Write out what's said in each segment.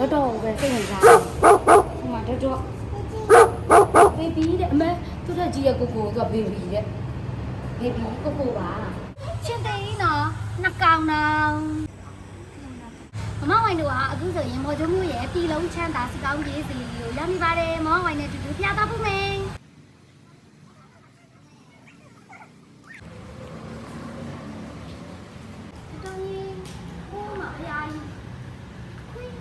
တော့တော့ပဲစိတ်ဝင်စားဟိုမှာတော့တော့ဘေဘီတဲ့အမေသူတို့ကြီးရကိုကိုသူကဘေဘီတဲ့ဘေဘီကိုကိုပါချင်းတေးနော်နှကောင်နော်မမဝိုင်းတို့ကအခုဆိုရင်မော်ကျုံးမျိုးရဲ့ပြည်လုံးချမ်းသာစကောင်းကြီးစီကိုရောက်နေပါတယ်မောင်ဝိုင်းနဲ့တူတူပြသဖို့မယ်တော်ရင်ဟိုမှာဖျားကြီးခွေး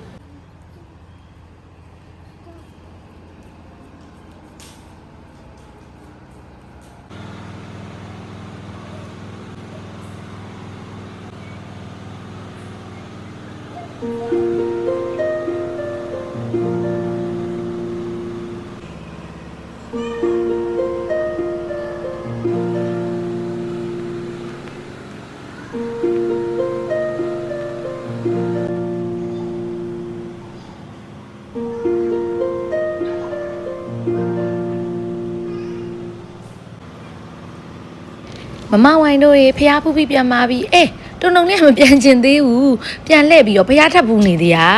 မမဝိုင်းတို့ရေဖះဖူးပြီးပြန်มาပြီအေး တုံတုံလေးကမပြန်ကျင်သေးဘူးပြန်လှည့်ပြီးတော့ဖះထပ်ပူနေသေးတာ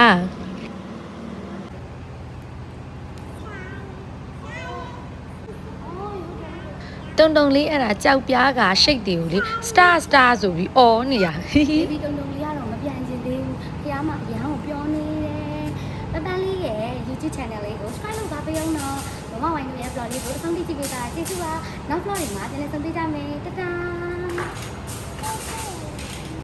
တုံတုံလေးအဲ့ဒါကြောက်ပြားကရှိတ်တွေကိုလေ star star ဆိုပြီးអော်နေရဟီဟီဘေဘီတုံတုံလေးကတော့မပြန်ချင်သေးဘူးဖျားမအရန်ကိုပြောနေတယ်တတန်းလေးရဲ့ YouTube channel လေးကို subscribe လုပ်ပါပေးအောင်နော်မမဝိုင်းတို့ရဲ့ vlog လေးကိုအဆုံးထိကြည့်ပေးတာကျေးဇူးပါနောက် vlog တွေမှာပြန်လည်ဆုံတွေ့ကြမယ်တတား